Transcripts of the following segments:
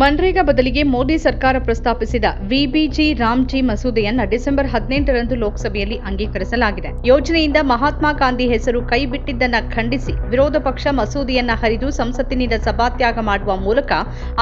ಮನ್ರೇಗಾ ಬದಲಿಗೆ ಮೋದಿ ಸರ್ಕಾರ ಪ್ರಸ್ತಾಪಿಸಿದ ವಿಬಿಜಿ ರಾಮ್ಜಿ ಮಸೂದೆಯನ್ನ ಡಿಸೆಂಬರ್ ಹದಿನೆಂಟರಂದು ಲೋಕಸಭೆಯಲ್ಲಿ ಅಂಗೀಕರಿಸಲಾಗಿದೆ. ಯೋಜನೆಯಿಂದ ಮಹಾತ್ಮ ಗಾಂಧಿ ಹೆಸರು ಕೈಬಿಟ್ಟಿದ್ದನ್ನ ಖಂಡಿಸಿ ವಿರೋಧ ಪಕ್ಷ ಮಸೂದೆಯನ್ನ ಹರಿದು ಸಂಸತ್ತಿನಿಂದ ಸಭಾತ್ಯಾಗ ಮಾಡುವ ಮೂಲಕ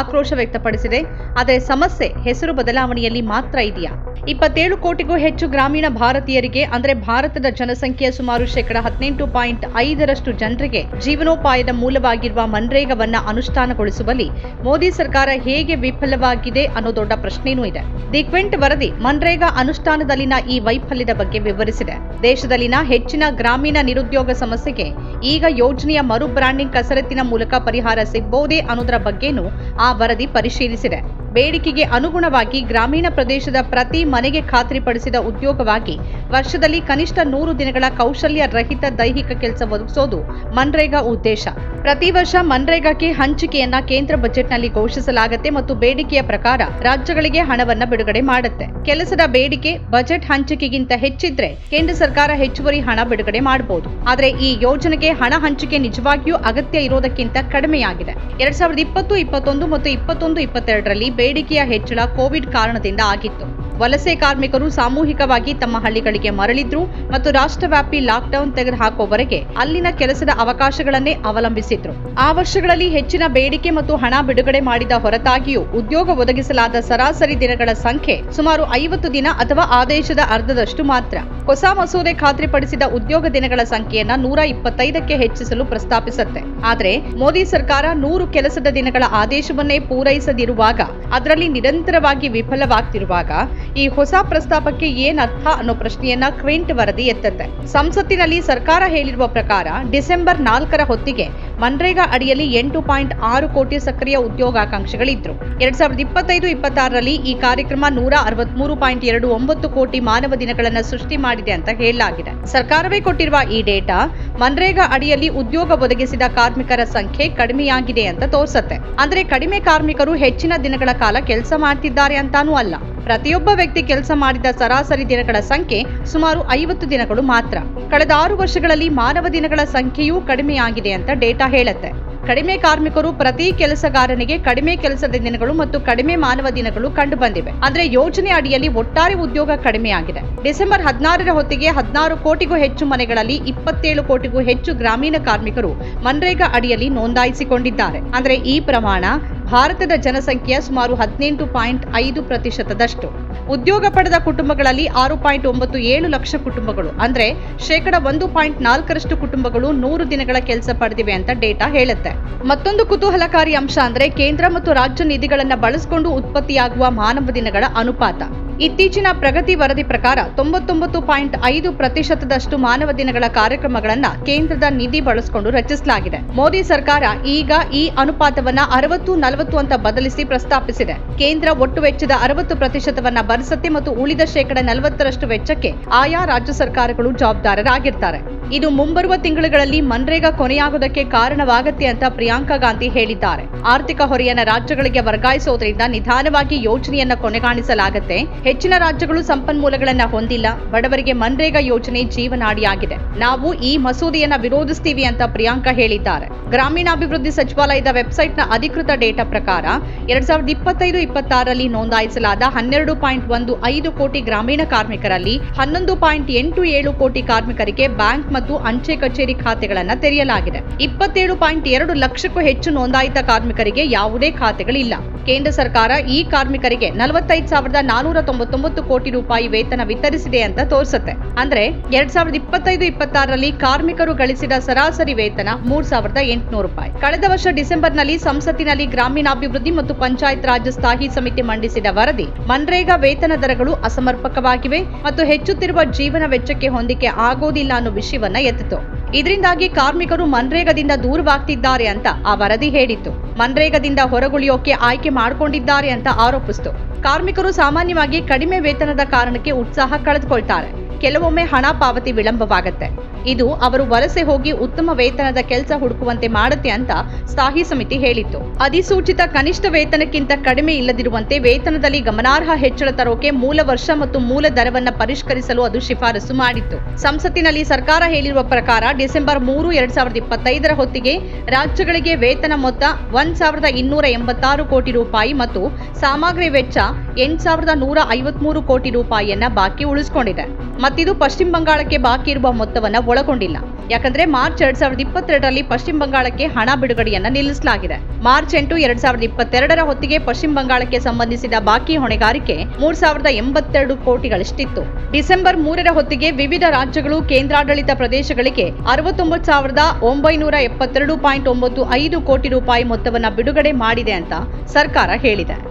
ಆಕ್ರೋಶ ವ್ಯಕ್ತಪಡಿಸಿದೆ. ಆದರೆ ಸಮಸ್ಯೆ ಹೆಸರು ಬದಲಾವಣೆಯಲ್ಲಿ ಮಾತ್ರ ಇದೆಯಾ? ಇಪ್ಪತ್ತೇಳು ಕೋಟಿಗೂ ಹೆಚ್ಚು ಗ್ರಾಮೀಣ ಭಾರತೀಯರಿಗೆ, ಅಂದರೆ ಭಾರತದ ಜನಸಂಖ್ಯೆಯ ಸುಮಾರು ಶೇಕಡ ಹದಿನೆಂಟು ಪಾಯಿಂಟ್ ಐದರಷ್ಟು ಜನರಿಗೆ ಜೀವನೋಪಾಯದ ಮೂಲವಾಗಿರುವ ಮನ್ರೇಗವನ್ನ ಅನುಷ್ಠಾನಗೊಳಿಸುವಲ್ಲಿ ಮೋದಿ ಸರ್ಕಾರ ಹೇಗೆ ವಿಫಲವಾಗಿದೆ ಅನ್ನೋ ದೊಡ್ಡ ಪ್ರಶ್ನೆಯೂ ಇದೆ. ದಿ ಕ್ವಿಂಟ್ ವರದಿ ಮನ್ರೇಗಾ ಅನುಷ್ಠಾನದಲ್ಲಿನ ಈ ವೈಫಲ್ಯದ ಬಗ್ಗೆ ವಿವರಿಸಿದೆ. ದೇಶದಲ್ಲಿನ ಹೆಚ್ಚಿನ ಗ್ರಾಮೀಣ ನಿರುದ್ಯೋಗ ಸಮಸ್ಯೆಗೆ ಈಗ ಯೋಜನೆಯ ಮರು ಬ್ರಾಂಡಿಂಗ್ ಕಸರತ್ತಿನ ಮೂಲಕ ಪರಿಹಾರ ಸಿಗ್ಬಹುದೇ ಅನ್ನೋದರ ಬಗ್ಗೆನೂ ಆ ವರದಿ ಪರಿಶೀಲಿಸಿದೆ. ಬೇಡಿಕೆಗೆ ಅನುಗುಣವಾಗಿ ಗ್ರಾಮೀಣ ಪ್ರದೇಶದ ಪ್ರತಿ ಮನೆಗೆ ಖಾತ್ರಿಪಡಿಸಿದ ಉದ್ಯೋಗವಾಗಿ ವರ್ಷದಲ್ಲಿ ಕನಿಷ್ಠ ನೂರು ದಿನಗಳ ಕೌಶಲ್ಯ ರಹಿತ ದೈಹಿಕ ಕೆಲಸ ಒದಗಿಸೋದು ಮನ್ರೇಗಾ ಉದ್ದೇಶ. ಪ್ರತಿ ವರ್ಷ ಮನ್ರೇಗಾಕ್ಕೆ ಹಂಚಿಕೆಯನ್ನ ಕೇಂದ್ರ ಬಜೆಟ್ನಲ್ಲಿ ಘೋಷಿಸಲಾಗುತ್ತೆ ಮತ್ತು ಬೇಡಿಕೆಯ ಪ್ರಕಾರ ರಾಜ್ಯಗಳಿಗೆ ಹಣವನ್ನ ಬಿಡುಗಡೆ ಮಾಡುತ್ತೆ. ಕೆಲಸದ ಬೇಡಿಕೆ ಬಜೆಟ್ ಹಂಚಿಕೆಗಿಂತ ಹೆಚ್ಚಿದ್ರೆ ಕೇಂದ್ರ ಸರ್ಕಾರ ಹೆಚ್ಚುವರಿ ಹಣ ಬಿಡುಗಡೆ ಮಾಡಬಹುದು ಆದರೆ ಈ ಯೋಜನೆಗೆ ಹಣ ಹಂಚಿಕೆ ನಿಜವಾಗಿಯೂ ಅಗತ್ಯ ಇರೋದಕ್ಕಿಂತ ಕಡಿಮೆಯಾಗಿದೆ. ಎರಡ್ ಸಾವಿರದ ಇಪ್ಪತ್ತು, ಇಪ್ಪತ್ತೊಂದು ಮತ್ತು ಇಪ್ಪತ್ತೊಂದು, ಇಪ್ಪತ್ತೆರಡರಲ್ಲಿ ಬೇಡಿಕೆಯ ಹೆಚ್ಚಳ ಕೋವಿಡ್ ಕಾರಣದಿಂದ ಆಗಿತ್ತು. ವಲಸೆ ಕಾರ್ಮಿಕರು ಸಾಮೂಹಿಕವಾಗಿ ತಮ್ಮ ಹಳ್ಳಿಗಳಿಗೆ ಮರಳಿದ್ರು ಮತ್ತು ರಾಷ್ಟ್ರವ್ಯಾಪಿ ಲಾಕ್ಡೌನ್ ತೆಗೆದುಹಾಕುವವರೆಗೆ ಅಲ್ಲಿನ ಕೆಲಸದ ಅವಕಾಶಗಳನ್ನೇ ಅವಲಂಬಿಸಿದ್ರು. ಆ ವರ್ಷಗಳಲ್ಲಿ ಹೆಚ್ಚಿನ ಬೇಡಿಕೆ ಮತ್ತು ಹಣ ಬಿಡುಗಡೆ ಮಾಡಿದ ಹೊರತಾಗಿಯೂ ಉದ್ಯೋಗ ಒದಗಿಸಲಾದ ಸರಾಸರಿ ದಿನಗಳ ಸಂಖ್ಯೆ ಸುಮಾರು ಐವತ್ತು ದಿನ ಅಥವಾ ಆದೇಶದ ಅರ್ಧದಷ್ಟು ಮಾತ್ರ. ಹೊಸ ಮಸೂದೆ ಖಾತ್ರಿಪಡಿಸಿದ ಉದ್ಯೋಗ ದಿನಗಳ ಸಂಖ್ಯೆಯನ್ನ ನೂರ ಇಪ್ಪತ್ತೈದಕ್ಕೆ ಹೆಚ್ಚಿಸಲು ಪ್ರಸ್ತಾಪಿಸುತ್ತೆ. ಆದರೆ ಮೋದಿ ಸರ್ಕಾರ ನೂರು ಕೆಲಸದ ದಿನಗಳ ಆದೇಶವನ್ನೇ ಪೂರೈಸದಿರುವಾಗ, ಅದರಲ್ಲಿ ನಿರಂತರವಾಗಿ ವಿಫಲವಾಗ್ತಿರುವಾಗ ಈ ಹೊಸ ಪ್ರಸ್ತಾಪಕ್ಕೆ ಏನ್ ಅರ್ಥ ಅನ್ನೋ ಪ್ರಶ್ನೆಯನ್ನ ಕ್ವಿಂಟ್ ವರದಿ ಎತ್ತತ್ತೆ. ಸಂಸತ್ತಿನಲ್ಲಿ ಸರ್ಕಾರ ಹೇಳಿರುವ ಪ್ರಕಾರ ಡಿಸೆಂಬರ್ ನಾಲ್ಕರ ಹೊತ್ತಿಗೆ ಮನ್ರೇಗಾ ಅಡಿಯಲ್ಲಿ ಎಂಟು ಪಾಯಿಂಟ್ ಆರು ಕೋಟಿ ಸಕ್ರಿಯ ಉದ್ಯೋಗಾಕಾಂಕ್ಷಿಗಳಿದ್ರು. ಎರಡ್ ಸಾವಿರದ ಇಪ್ಪತ್ತೈದು, ಇಪ್ಪತ್ತಾರರಲ್ಲಿ ಈ ಕಾರ್ಯಕ್ರಮ ನೂರ ಅರವತ್ಮೂರು ಪಾಯಿಂಟ್ ಎರಡು ಒಂಬತ್ತು ಕೋಟಿ ಮಾನವ ದಿನಗಳನ್ನು ಸೃಷ್ಟಿ ಮಾಡಿದೆ ಅಂತ ಹೇಳಲಾಗಿದೆ. ಸರ್ಕಾರವೇ ಕೊಟ್ಟಿರುವ ಈ ಡೇಟಾ ಮನ್ರೇಗಾ ಅಡಿಯಲ್ಲಿ ಉದ್ಯೋಗ ಒದಗಿಸಿದ ಕಾರ್ಮಿಕರ ಸಂಖ್ಯೆ ಕಡಿಮೆಯಾಗಿದೆ ಅಂತ ತೋರಿಸುತ್ತೆ. ಅಂದ್ರೆ ಕಡಿಮೆ ಕಾರ್ಮಿಕರು ಹೆಚ್ಚಿನ ದಿನಗಳ ಕಾಲ ಕೆಲಸ ಮಾಡ್ತಿದ್ದಾರೆ ಅಂತಾನೂ ಅಲ್ಲ. ಪ್ರತಿಯೊಬ್ಬ ವ್ಯಕ್ತಿ ಕೆಲಸ ಮಾಡಿದ ಸರಾಸರಿ ದಿನಗಳ ಸಂಖ್ಯೆ ಸುಮಾರು ಐವತ್ತು ದಿನಗಳು ಮಾತ್ರ. ಕಳೆದ ಆರು ವರ್ಷಗಳಲ್ಲಿ ಮಾನವ ದಿನಗಳ ಸಂಖ್ಯೆಯೂ ಕಡಿಮೆಯಾಗಿದೆ ಅಂತ ಡೇಟಾ ಹೇಳುತ್ತೆ. ಕಡಿಮೆ ಕಾರ್ಮಿಕರು ಪ್ರತಿ ಕೆಲಸಗಾರನಿಗೆ ಕಡಿಮೆ ಕೆಲಸದ ದಿನಗಳು ಮತ್ತು ಕಡಿಮೆ ಮಾನವ ದಿನಗಳು ಕಂಡು ಬಂದಿವೆ ಆದರೆ ಯೋಜನೆ ಅಡಿಯಲ್ಲಿ ಒಟ್ಟಾರೆ ಉದ್ಯೋಗ ಕಡಿಮೆಯಾಗಿದೆ. ಡಿಸೆಂಬರ್ ಹದಿನಾರರ ಹೊತ್ತಿಗೆ ಹದಿನಾರು ಕೋಟಿಗೂ ಹೆಚ್ಚು ಮನೆಗಳಲ್ಲಿ ಇಪ್ಪತ್ತೇಳು ಕೋಟಿಗೂ ಹೆಚ್ಚು ಗ್ರಾಮೀಣ ಕಾರ್ಮಿಕರು ಮನ್ರೇಗಾ ಅಡಿಯಲ್ಲಿ ನೋಂದಾಯಿಸಿಕೊಂಡಿದ್ದಾರೆ. ಅಂದ್ರೆ ಈ ಪ್ರಮಾಣ ಭಾರತದ ಜನಸಂಖ್ಯೆಯ ಸುಮಾರು ಹದಿನೆಂಟು ಪಾಯಿಂಟ್ ಐದು ಪ್ರತಿಶತದಷ್ಟು. ಉದ್ಯೋಗ ಪಡೆದ ಕುಟುಂಬಗಳಲ್ಲಿ ಆರು ಪಾಯಿಂಟ್ ಒಂಬತ್ತು ಏಳು ಲಕ್ಷ ಕುಟುಂಬಗಳು. ಅಂದ್ರೆ ಶೇಕಡ ಒಂದು ಪಾಯಿಂಟ್ ನಾಲ್ಕರಷ್ಟು ಕುಟುಂಬಗಳು ನೂರು ದಿನಗಳ ಕೆಲಸ ಪಡೆದಿವೆ ಅಂತ ಡೇಟಾ ಹೇಳುತ್ತೆ. ಮತ್ತೊಂದು ಕುತೂಹಲಕಾರಿ ಅಂಶ ಅಂದ್ರೆ ಕೇಂದ್ರ ಮತ್ತು ರಾಜ್ಯ ನಿಧಿಗಳನ್ನು ಬಳಸಿಕೊಂಡು ಉತ್ಪತ್ತಿಯಾಗುವ ಮಾನವ ದಿನಗಳ ಅನುಪಾತ. ಇತ್ತೀಚಿನ ಪ್ರಗತಿ ವರದಿ ಪ್ರಕಾರ ತೊಂಬತ್ತೊಂಬತ್ತು ಪಾಯಿಂಟ್ ಐದು ಪ್ರತಿಶತದಷ್ಟು ಮಾನವ ದಿನಗಳ ಕಾರ್ಯಕ್ರಮಗಳನ್ನು ಕೇಂದ್ರದ ನಿಧಿ ಬಳಸಿಕೊಂಡು ರಚಿಸಲಾಗಿದೆ. ಮೋದಿ ಸರ್ಕಾರ ಈಗ ಈ ಅನುಪಾತವನ್ನ ಅರವತ್ತು, ನಲವತ್ತು ಅಂತ ಬದಲಿಸಿ ಪ್ರಸ್ತಾಪಿಸಿದೆ. ಕೇಂದ್ರ ಒಟ್ಟು ವೆಚ್ಚದ ಅರವತ್ತು ಪ್ರತಿಶತವನ್ನ ಭರಿಸುತ್ತೆ ಮತ್ತು ಉಳಿದ ಶೇಕಡ ನಲವತ್ತರಷ್ಟು ವೆಚ್ಚಕ್ಕೆ ಆಯಾ ರಾಜ್ಯ ಸರ್ಕಾರಗಳು ಜವಾಬ್ದಾರರಾಗಿರ್ತಾರೆ. ಇದು ಮುಂಬರುವ ತಿಂಗಳುಗಳಲ್ಲಿ ಮನ್ರೇಗಾ ಕೊನೆಯಾಗುವುದಕ್ಕೆ ಕಾರಣವಾಗತ್ತೆ ಅಂತ ಪ್ರಿಯಾಂಕಾ ಗಾಂಧಿ ಹೇಳಿದ್ದಾರೆ. ಆರ್ಥಿಕ ಹೊರೆಯನ್ನ ರಾಜ್ಯಗಳಿಗೆ ವರ್ಗಾಯಿಸೋದ್ರಿಂದ ನಿಧಾನವಾಗಿ ಯೋಜನೆಯನ್ನ ಕೊನೆಗಾಣಿಸಲಾಗುತ್ತೆ. ಹೆಚ್ಚಿನ ರಾಜ್ಯಗಳು ಸಂಪನ್ಮೂಲಗಳನ್ನ ಹೊಂದಿಲ್ಲ. ಬಡವರಿಗೆ ಮನ್ರೇಗಾ ಯೋಜನೆ ಜೀವನಾಡಿಯಾಗಿದೆ. ನಾವು ಈ ಮಸೂದೆಯನ್ನ ವಿರೋಧಿಸ್ತೀವಿ ಅಂತ ಪ್ರಿಯಾಂಕಾ ಹೇಳಿದ್ದಾರೆ. ಗ್ರಾಮೀಣಾಭಿವೃದ್ಧಿ ಸಚಿವಾಲಯದ ವೆಬ್ಸೈಟ್ನ ಅಧಿಕೃತ ಡೇಟಾ ಪ್ರಕಾರ ಎರಡ್ ಸಾವಿರದ ಇಪ್ಪತ್ತೈದು ಇಪ್ಪತ್ತಾರರಲ್ಲಿ ನೋಂದಾಯಿಸಲಾದ ಹನ್ನೆರಡು ಪಾಯಿಂಟ್ ಒಂದು ಐದು ಕೋಟಿ ಗ್ರಾಮೀಣ ಕಾರ್ಮಿಕರಲ್ಲಿ ಹನ್ನೊಂದು ಪಾಯಿಂಟ್ ಎಂಟು ಏಳು ಕೋಟಿ ಕಾರ್ಮಿಕರಿಗೆ ಬ್ಯಾಂಕ್ ಮತ್ತು ಅಂಚೆ ಕಚೇರಿ ಖಾತೆಗಳನ್ನು ತೆರೆಯಲಾಗಿದೆ. ಇಪ್ಪತ್ತೇಳು ಪಾಯಿಂಟ್ ಎರಡು ಲಕ್ಷಕ್ಕೂ ಹೆಚ್ಚು ನೋಂದಾಯಿತ ಕಾರ್ಮಿಕರಿಗೆ ಯಾವುದೇ ಖಾತೆಗಳಿಲ್ಲ. ಕೇಂದ್ರ ಸರ್ಕಾರ ಈ ಕಾರ್ಮಿಕರಿಗೆ ನಲವತ್ತೈದು ಸಾವಿರದ ನಾನೂರ ತೊಂಬತ್ತೊಂಬತ್ತು ಕೋಟಿ ರೂಪಾಯಿ ವೇತನ ವಿತರಿಸಿದೆ ಅಂತ ತೋರಿಸುತ್ತೆ. ಅಂದ್ರೆ ಎರಡ್ ಸಾವಿರದ ಇಪ್ಪತ್ತೈದು, ಇಪ್ಪತ್ತಾರರಲ್ಲಿ ಕಾರ್ಮಿಕರು ಗಳಿಸಿದ ಸರಾಸರಿ ವೇತನ ಮೂರ್ ಸಾವಿರದ ಎಂಟುನೂರು ರೂಪಾಯಿ. ಕಳೆದ ವರ್ಷ ಡಿಸೆಂಬರ್ನಲ್ಲಿ ಸಂಸತ್ತಿನಲ್ಲಿ ಗ್ರಾಮೀಣಾಭಿವೃದ್ಧಿ ಮತ್ತು ಪಂಚಾಯತ್ ರಾಜ್ ಸ್ಥಾಯಿ ಸಮಿತಿ ಮಂಡಿಸಿದ ವರದಿ ಮನ್ರೇಗಾ ವೇತನ ದರಗಳು ಅಸಮರ್ಪಕವಾಗಿವೆ ಮತ್ತು ಹೆಚ್ಚುತ್ತಿರುವ ಜೀವನ ವೆಚ್ಚಕ್ಕೆ ಹೊಂದಿಕೆ ಆಗೋದಿಲ್ಲ ಅನ್ನೋ ವಿಷಯವನ್ನ ಎತ್ತಿತು. ಇದರಿಂದಾಗಿ ಕಾರ್ಮಿಕರು ಮನ್ರೇಗದಿಂದ ದೂರವಾಗ್ತಿದ್ದಾರೆ ಅಂತ ಆ ವರದಿ ಹೇಳಿತ್ತು. ಮನ್ರೇಗದಿಂದ ಹೊರಗುಳಿಯೋಕೆ ಆಯ್ಕೆ ಮಾಡಿಕೊಂಡಿದ್ದಾರೆ ಅಂತ ಆರೋಪಿಸಿತು. ಕಾರ್ಮಿಕರು ಸಾಮಾನ್ಯವಾಗಿ ಕಡಿಮೆ ವೇತನದ ಕಾರಣಕ್ಕೆ ಉತ್ಸಾಹ ಕಳೆದುಕೊಳ್ತಾರೆ. ಕೆಲವೊಮ್ಮೆ ಹಣ ಪಾವತಿ ವಿಳಂಬವಾಗುತ್ತೆ. ಇದು ಅವರು ವಲಸೆ ಹೋಗಿ ಉತ್ತಮ ವೇತನದ ಕೆಲಸ ಹುಡುಕುವಂತೆ ಮಾಡುತ್ತೆ ಅಂತ ಸ್ಥಾಯಿ ಸಮಿತಿ ಹೇಳಿತ್ತು. ಅಧಿಸೂಚಿತ ಕನಿಷ್ಠ ವೇತನಕ್ಕಿಂತ ಕಡಿಮೆ ಇಲ್ಲದಿರುವಂತೆ ವೇತನದಲ್ಲಿ ಗಮನಾರ್ಹ ಹೆಚ್ಚಳ ತರೋಕೆ ಮೂಲ ವರ್ಷ ಮತ್ತು ಮೂಲ ದರವನ್ನು ಪರಿಷ್ಕರಿಸಲು ಅದು ಶಿಫಾರಸು ಮಾಡಿತ್ತು. ಸಂಸತ್ತಿನಲ್ಲಿ ಸರ್ಕಾರ ಹೇಳಿರುವ ಪ್ರಕಾರ ಡಿಸೆಂಬರ್ ಮೂರು, ಎರಡ್ ಸಾವಿರದ ಇಪ್ಪತ್ತೈದರ ಹೊತ್ತಿಗೆ ರಾಜ್ಯಗಳಿಗೆ ವೇತನ ಮೊತ್ತ ಒಂದ್ ಸಾವಿರದ ಇನ್ನೂರ ಎಂಬತ್ತಾರು ಕೋಟಿ ರೂಪಾಯಿ ಮತ್ತು ಸಾಮಗ್ರಿ ವೆಚ್ಚ ಎಂಟ್ ಸಾವಿರದ ನೂರ ಐವತ್ಮೂರು ಕೋಟಿ ರೂಪಾಯಿಯನ್ನ ಬಾಕಿ ಉಳಿಸಿಕೊಂಡಿದೆ. ಮತ್ತಿದು ಪಶ್ಚಿಮ ಬಂಗಾಳಕ್ಕೆ ಬಾಕಿ ಇರುವ ಮೊತ್ತವನ್ನ ಒಳಗೊಂಡಿಲ್ಲ. ಯಾಕಂದ್ರೆ ಮಾರ್ಚ್ ಎರಡ್ ಸಾವಿರದ ಇಪ್ಪತ್ತೆರಡರಲ್ಲಿ ಪಶ್ಚಿಮ ಬಂಗಾಳಕ್ಕೆ ಹಣ ಬಿಡುಗಡೆಯನ್ನ ನಿಲ್ಲಿಸಲಾಗಿದೆ. ಮಾರ್ಚ್ ಎಂಟು ಎರಡ್ ಸಾವಿರದ ಇಪ್ಪತ್ತೆರಡರ ಹೊತ್ತಿಗೆ ಪಶ್ಚಿಮ ಬಂಗಾಳಕ್ಕೆ ಸಂಬಂಧಿಸಿದ ಬಾಕಿ ಹೊಣೆಗಾರಿಕೆ ಮೂರ್ ಸಾವಿರದ ಎಂಬತ್ತೆರಡು ಕೋಟಿಗಳಷ್ಟಿತ್ತು. ಡಿಸೆಂಬರ್ ಮೂರರ ಹೊತ್ತಿಗೆ ವಿವಿಧ ರಾಜ್ಯಗಳು, ಕೇಂದ್ರಾಡಳಿತ ಪ್ರದೇಶಗಳಿಗೆ ಅರವತ್ತೊಂಬತ್ತು ಸಾವಿರದ ಒಂಬೈನೂರ ಎಪ್ಪತ್ತೆರಡು ಪಾಯಿಂಟ್ ಒಂಬತ್ತು ಐದು ಕೋಟಿ ರೂಪಾಯಿ ಮೊತ್ತವನ್ನ ಬಿಡುಗಡೆ ಮಾಡಿದೆ ಅಂತ ಸರ್ಕಾರ ಹೇಳಿದೆ